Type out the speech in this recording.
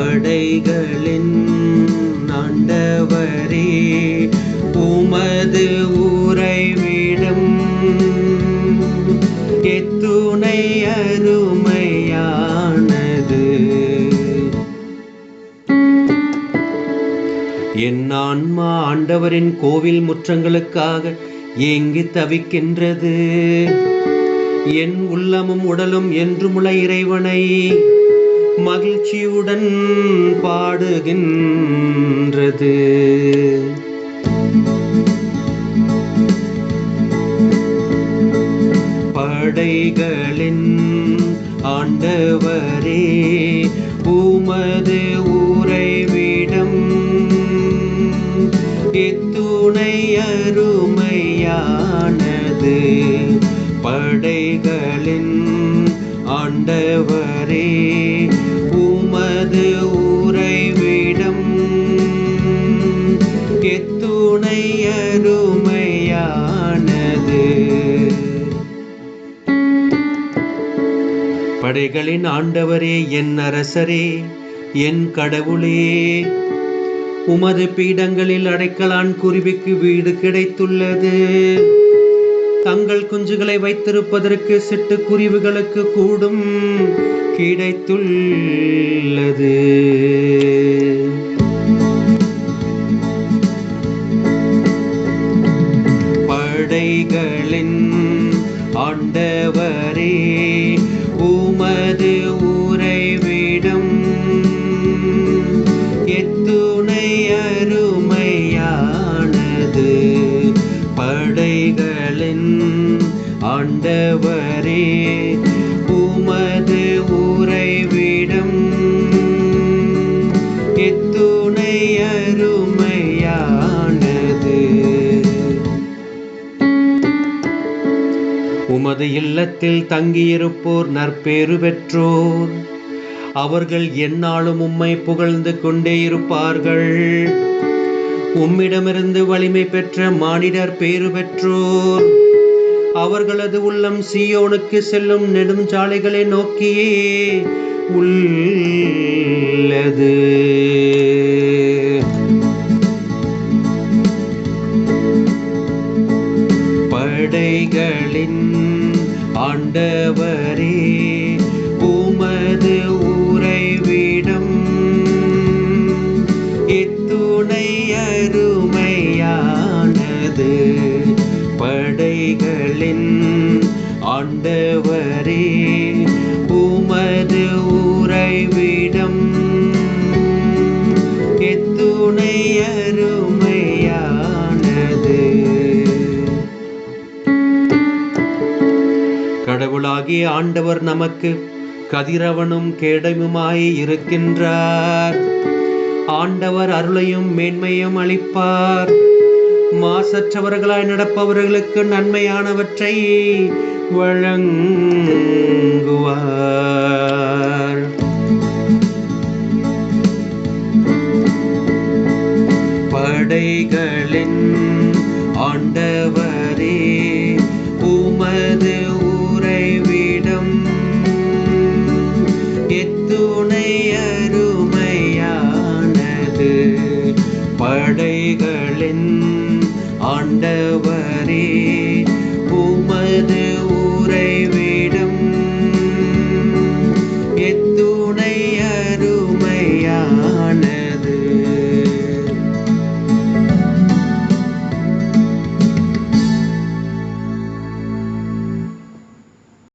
படைகளின் ஆண்டவரே உமது உறைவிடம் எத்துணை அருமையானது. என் ஆன்மா ஆண்டவரின் கோவில் முற்றங்களுக்காக ஏங்கி தவிக்கின்றது. என் உள்ளமும் உடலும் என்றுமுள்ள இறைவனை மகிழ்ச்சியுடன் பாடுகின்றது. படைகளின் ஆண்டவரே உமது உறைவிடம் எத்துணை அருமையானது. படைகள் அருமையானது படைகளின் ஆண்டவரே என் அரசரே என் கடவுளே உமது பீடங்களில் அடைக்கலான் குருவிக்கு வீடு கிடைத்துள்ளது. தங்கள் குஞ்சுகளை வைத்திருப்பதற்கு சிட்டுக்குருவிகளுக்கு கூடும் கிடைத்துள்ள ஆண்டவரே உமது உறைவிடம் எத்துணை அருமையானது. படைகளின் ஆண்டவரே தமது இல்லத்தில் தங்கியிருப்போர் நற்பேறு பெற்றோர். அவர்கள் எந்நாளும் உம்மை புகழ்ந்து கொண்டே இருப்பார்கள். உம்மிடமிருந்து வலிமை பெற்ற மானிடர் பேறு பெற்றோர். அவர்களது உள்ளம் சியோனுக்கு செல்லும் நெடுஞ்சாலைகளை நோக்கியே உள்ளது. உமது உறைவிடம் இத்துணை அருமையானது படைகளின் ஆண்டவர் கடவுளாகிய ஆண்டவர் நமக்கு கதிரவனும் கேடமுமாய் இருக்கின்றார். ஆண்டவர் அருளையும் மேன்மையும் அளிப்பார். மாசற்றவர்களாய் நடப்பவர்களுக்கு நன்மையானவற்றை வழங்குவார். படைகளின் ஆண்டவர் எத்துணை அருமையானது. படைகளின் ஆண்டவரே.